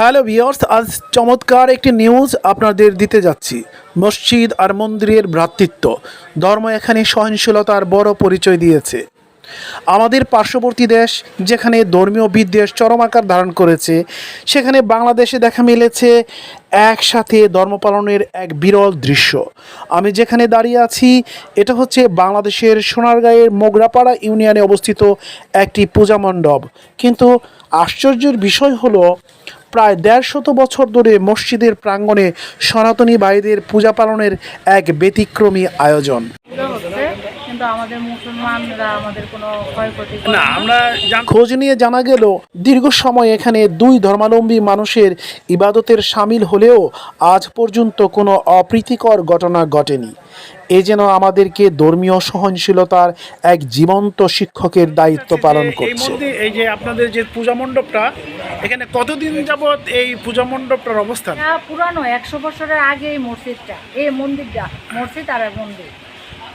Hello viewers আজ চমৎকার একটি নিউজ আপনাদের দিতে যাচ্ছি। মসজিদ আর মন্দিরের ভ্রাতৃত্ব। ধর্ম এখানে সহনশীলতার বড় পরিচয় দিয়েছে। আমাদের পার্শ্ববর্তী দেশ, যেখানে ধর্মীয় বিদ্বেষ চরম আকার ধারণ করেছে, সেখানে বাংলাদেশে দেখা মিলেছে একসাথে ধর্ম পালনের এক বিরল দৃশ্য। আমি যেখানে দাঁড়িয়ে আছি, এটা হচ্ছে বাংলাদেশের সোনারগাঁয়ের মোগরাপাড়া ইউনিয়নে অবস্থিত একটি পূজা মণ্ডপ। কিন্তু আশ্চর্যের বিষয় হলো প্রায় দেড়শত বছর ধরে মসজিদের প্রাঙ্গণে সনাতনী ভাইদের পূজা পালনের এক ব্যতিক্রমী আয়োজন। কিন্তু আমাদের মুসলমানরা আমাদের কোনো ক্ষয়ক্ষতি না আমরা খোঁজ নিয়ে জানা গেল দীর্ঘ সময় এখানে দুই ধর্মাবলম্বী মানুষের ইবাদতের সামিল হলেও আজ পর্যন্ত কোনো অপ্রীতিকর ঘটনা ঘটেনি। এ যেন আমাদেরকে ধর্মীয় সহনশীলতার এক জীবন্ত শিক্ষকের দায়িত্ব পালন করছে। এই যে আপনাদের যে পূজা মণ্ডপটা এখানে কতদিন যাবত এই পূজা মণ্ডপটার অবস্থান? এটা পুরানো একশো বছরের আগে এই মসজিদটা এই মন্দিরটা মসজিদ আর মন্দির।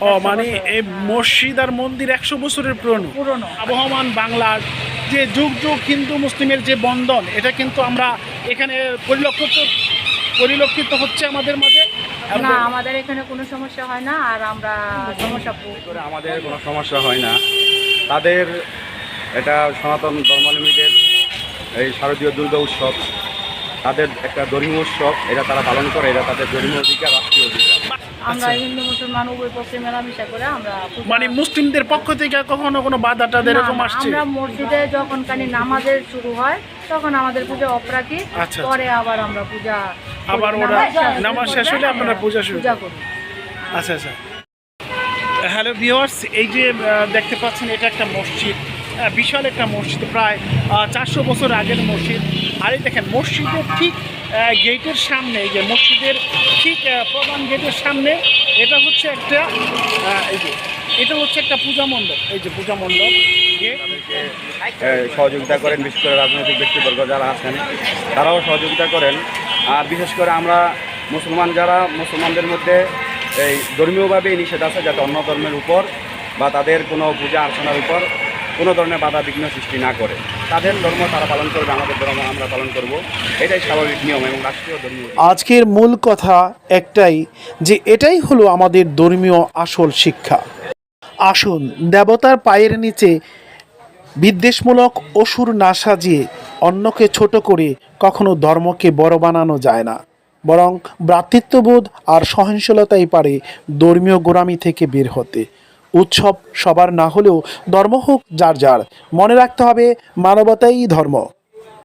ও মানে এই মসজিদ আর মন্দির একশো বছরের পুরনো? পুরনো। আবহমান বাংলার যে যুগ যুগ হিন্দু মুসলিমের যে বন্ধন এটা কিন্তু আমরা এখানে পরিলক্ষিত পরিলক্ষিত হচ্ছে আমাদের মাঝে? না আমাদের এখানে কোনো সমস্যা হয় না আর আমরা সমস্যা করে আমাদের কোনো সমস্যা হয় না। তাদের এটা সনাতন ধর্মাবলম্বীদের এই শারদীয় দুর্গা উৎসব তাদের একটা ধর্মীয় উৎসব এটা তারা পালন করে এটা তাদের ধর্মীয় অধিকার রাষ্ট্রীয় অধিকার। আমরা হিন্দু মুসলমান উভয় পক্ষে মেলামেশা করে আমরা মানে মুসলিমদের পক্ষ থেকে কখনো কোনো বাধা টাধা না, এরকম না, আসছে? আমরা মসজিদে যখন কানি নামাজের শুরু হয় তখন আমাদের পূজা অফ রাখি আচ্ছা, পরে আবার আমরা পূজা আবার ওরা নামাজ শেষ হলে আপনারা আমরা পূজা শুরু করি। আচ্ছা আচ্ছা। হ্যালো ভিওয়ার্স এই যে দেখতে পাচ্ছেন এটা একটা মসজিদ। বিশাল একটা মসজিদ, প্রায় চারশো বছর আগের মসজিদ। আর এই দেখেন, মসজিদের ঠিক গেটের সামনে, এই যে মসজিদের ঠিক প্রধান গেটের সামনে, এটা হচ্ছে একটা এই যে, এটা হচ্ছে একটা পূজা মণ্ডপ। এই যে পূজা মণ্ডপ সহযোগিতা করেন বিশেষ করে রাজনৈতিক ব্যক্তিবর্গ যারা আছেন, তারাও সহযোগিতা করেন। আর বিশেষ করে আমরা মুসলমান যারা, মুসলমানদের মধ্যে এই ধর্মীয়ভাবে নিষেধ আছে যাতে অন্য ধর্মের উপর বা তাদের কোনো পূজা অর্চনার উপর কোনো ধরনের বাধা বিঘ্ন সৃষ্টি না করে। তাদের ধর্ম তারা পালন করবে, আমাদের ধর্ম আমরা পালন করব। এটাই স্বাভাবিক নিয়ম এবং রাষ্ট্রীয় ধর্মীয় আজকের মূল কথা একটাই যে এটাই হলো আমাদের ধর্মীয় আসল শিক্ষা। আসুন দেবতার পায়ের নিচে বিদ্বেষমূলক অসুর না সাজিয়ে অন্যকে ছোট করে কখনো ধর্মকে বড় বানানো যায় না। বরং ভ্রাতৃত্ববোধ আর সহনশীলতাই পারে ধর্মীয় গোড়ামি থেকে বের হতে। উৎসব সবার না হলেও ধর্ম হোক যার যার। মনে রাখতে হবে মানবতাই ধর্ম।